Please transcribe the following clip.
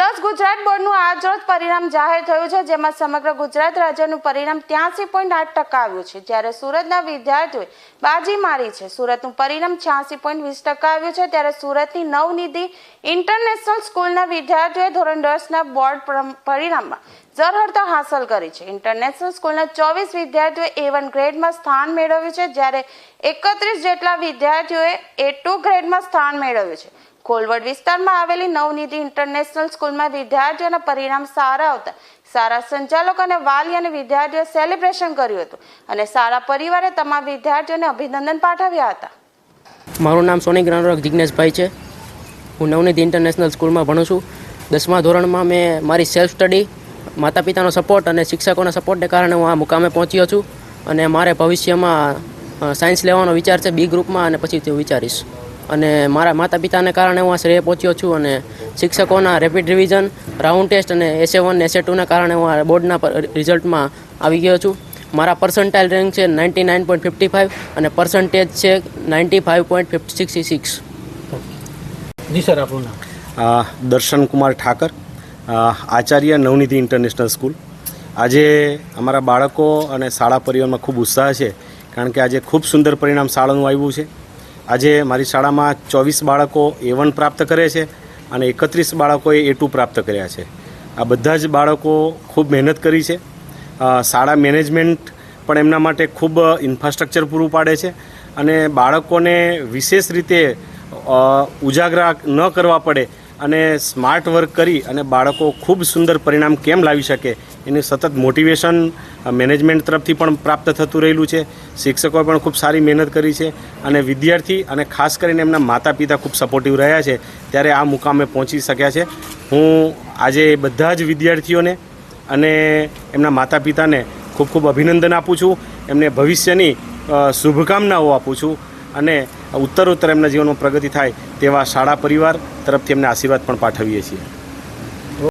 આજરોજ પરિણામ જાહેર થયું છે, જેમાં સમગ્ર ગુજરાત રાજ્યનું પરિણામ ત્યાંસી પોઈન્ટ આઠ ટકા આવ્યું છે. જ્યારે સુરતના વિદ્યાર્થીઓએ બાજી મારી છે. સુરતનું પરિણામ છ્યાસી પોઈન્ટ વીસ ટકા આવ્યું છે. ત્યારે સુરતની નવનિધિ ઇન્ટરનેશનલ સ્કૂલના વિદ્યાર્થીઓએ ધોરણ દસના બોર્ડ પરિણામમાં ઝરહળતા હાંસલ કરી છે. ઇન્ટરનેશનલ સ્કૂલના ચોવીસ વિદ્યાર્થીઓએ એ વન ગ્રેડમાં સ્થાન મેળવ્યું છે, જ્યારે એકત્રીસ જેટલા વિદ્યાર્થીઓએ એ ટુ ગ્રેડમાં સ્થાન મેળવ્યું છે. કોલવડ વિસ્તારમાં આવેલી નવનિધિ ઇન્ટરનેશનલ સ્કૂલમાં વિદ્યાર્થીઓના પરિણામ સારા આવતા સારા સંચાલક અને વાલી અને વિદ્યાર્થીઓએ સેલિબ્રેશન કર્યું હતું અને સારા પરિવારે તમામ વિદ્યાર્થીઓને અભિનંદન પાઠવ્યા હતા. મારું નામ સોની ગ્રાનરોક જિજ્ઞેશભાઈ છે. હું નવનિધિ ઇન્ટરનેશનલ સ્કૂલમાં ભણું છું. દસમા ધોરણમાં મેં મારી સેલ્ફ સ્ટડી માતા પિતાનો સપોર્ટ અને શિક્ષકોના સપોર્ટને કારણે હું આ મુકામે પહોંચ્યો છું અને મારે ભવિષ્યમાં સાયન્સ લેવાનો વિચાર છે, બી ગ્રુપમાં અને પછી તે વિચારીશ. અને મારા માતા પિતાને કારણે હું આ શ્રેય પહોંચ્યો છું અને શિક્ષકોના રેપિડ રિવિઝન રાઉન્ડ ટેસ્ટ અને એસે વન એસે ટુના કારણે હું આ બોર્ડના રિઝલ્ટમાં આવી ગયો છું. મારા પર્સન્ટાઇલ રેન્ક છે ninety nine point fifty five અને પર્સન્ટેજ છે ninety five point fifty sixty six જી સર આપણું નામ? દર્શન કુમાર ઠાકર આચાર્ય નવનિધિ ઇન્ટરનેશનલ સ્કૂલ. આજે અમારા બાળકો અને શાળા પરિવારમાં ખૂબ ઉત્સાહ છે કારણ કે આજે ખૂબ સુંદર પરિણામ શાળાનું આવ્યું છે. આજે મારી શાળામાં ચોવીસ બાળકો એ વન પ્રાપ્ત કરે છે અને એકત્રીસ બાળકોએ એ ટુ પ્રાપ્ત કર્યા છે. આ બધા જ બાળકો ખૂબ મહેનત કરી છે. શાળા મેનેજમેન્ટ પણ એમના માટે ખૂબ ઇન્ફ્રાસ્ટ્રક્ચર પૂરું પાડે છે અને બાળકોને વિશેષ રીતે ઉજાગરા ન કરવા પડે અને સ્માર્ટ વર્ક કરી અને બાળકો ખૂબ સુંદર પરિણામ કેમ લાવી શકે, એનું સતત મોટિવેશન મેનેજમેન્ટ તરફથી પણ પ્રાપ્ત થતું રહેલું છે. શિક્ષકોએ પણ ખૂબ સારી મહેનત કરી છે અને વિદ્યાર્થી અને ખાસ કરીને એમના માતા પિતા ખૂબ સપોર્ટિવ રહ્યા છે. ત્યારે આ મુકામે પહોંચી શક્યા છે. હું આજે બધા જ વિદ્યાર્થીઓને અને એમના માતા પિતાને ખૂબ ખૂબ અભિનંદન આપું છું. એમને ભવિષ્યની શુભકામનાઓ આપું છું. અને ઉત્તરોત્તર એમના જીવનમાં પ્રગતિ થાય તેવા શાળા પરિવાર તરફથી એમને આશીર્વાદ પણ પાઠવીએ છીએ.